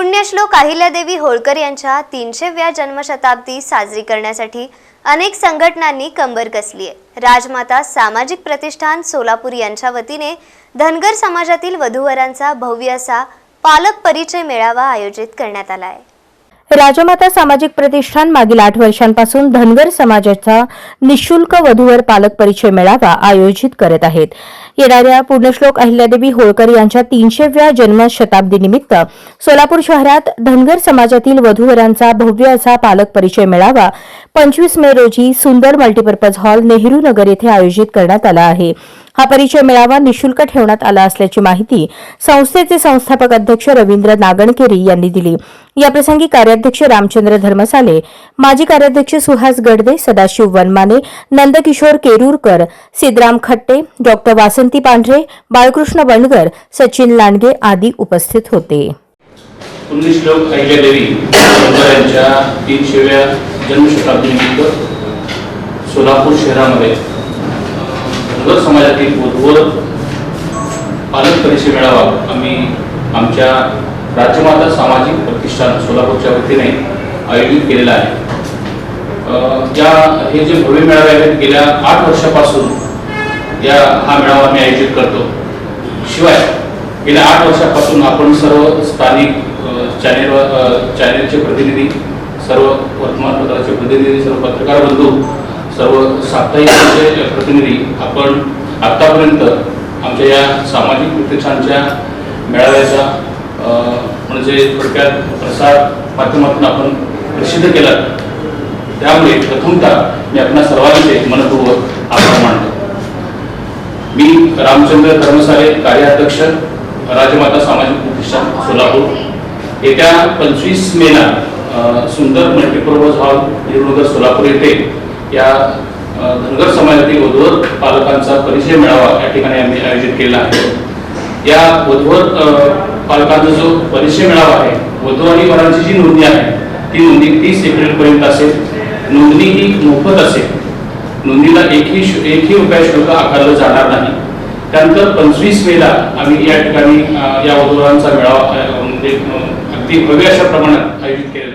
पुण्यश्लोक अहिल्यादेवी होळकर यांच्या तीनशेव्या जन्मशताब्दी साजरी करण्यासाठी अनेक संघटनांनी कंबर कसली आहे. राजमाता सामाजिक प्रतिष्ठान सोलापूर यांच्या वतीने धनगर समाजातील वधूवरांचा भव्य असा पालक परिचय मेळावा आयोजित करण्यात आला आहे. राजमाता सामाजिक प्रतिष्ठान मागील आठ वर्षांपासून धनगर समाजाचा निशुल्क वधूवर पालक परिचय मेळावा आयोजित करत आहेत. येणाऱ्या पूर्णश्लोक अहिल्यादेवी होळकर यांच्या तीनशेव्या जन्मशताब्दीनिमित्त सोलापूर शहरात धनगर समाजातील वधूवरांचा भव्य असा पालक परिचय मेळावा पंचवीस मे रोजी सुंदर मल्टीपर्पज हॉल नेहरू नगर येथे आयोजित करण्यात आला आहे. हा परिचय मेळावा निशुल्क ठेवण्यात आला असल्याची माहिती संस्थेचे संस्थापक अध्यक्ष रवींद्र नागणकेरी यांनी दिली. याप्रसंगी कार्याध्यक्ष रामचंद्र धर्मसाले माजी कार्याध्यक्ष सुहास गडदे सदाशिव वनमाने नंदकिशोर केरूरकर सिद्धराम खट्टे डॉक्टर वासंती पांढरे बाळकृष्ण बनगर सचिन लांडगे आदी उपस्थित होते. यांच्या तीनशेव्या जन्मशताब्दीनिमित्त सोलापूर शहरामध्ये धनगर समाजातील वधूवर पालक परिषद मेळावा आम्ही आमच्या राज्यमाता सामाजिक प्रतिष्ठान सोलापूरच्या वतीने आयोजित केलेला आहे. या हे जे भव्य मेळावे आहेत गेल्या आठ वर्षापासून या हा मेळावा आम्ही आयोजित करतो. शिवाय गेल्या आठ वर्षापासून आपण सर्व स्थानिक चॅनेल चॅनेलचे प्रतिनिधी सर्व वर्तमानपत्राचे प्रतिनिधी सर्व पत्रकार बंधू सर्व साप्ताहिकांचे प्रतिनिधी आपण आत्तापर्यंत आमच्या या सामाजिक प्रतिष्ठानच्या मेळाव्याचा म्हणजे थोडक्यात प्रसार माध्यमातून आपण प्रसिद्ध केला त्यामुळे प्रथमतः मी आपल्या सर्वांचे मनपूर्वक आभार मानतो. मी रामचंद्र धर्मसाले कार्याध्यक्ष राजमाता सामाजिक प्रतिष्ठान सोलापूर. येत्या पंचवीस मेला सुंदर मल्टीपर्पज हॉल नेहरूनगर सोलापूर येथे या धनगर समाजातील वधूवर पालकांचा परिचय मिळावा या ठिकाणी आम्ही आयोजित केला आहे. या वधूवर पालकांचा जो परिचय मिळावा आहे वधू आणि वरांची जी नोंदणी आहे ती नोंदणी तीस एप्रिल पर्यंत असेल. नोंदणी ही मोफत असेल. नोंदणीला एकही शु- एकही रुपया शुल्क आकारलं जाणार नाही. त्यानंतर पंचवीस मेला आम्ही या ठिकाणी या वधूवरांचा मेळावा म्हणजे अगदी भव्य अशा प्रमाणात आयोजित केला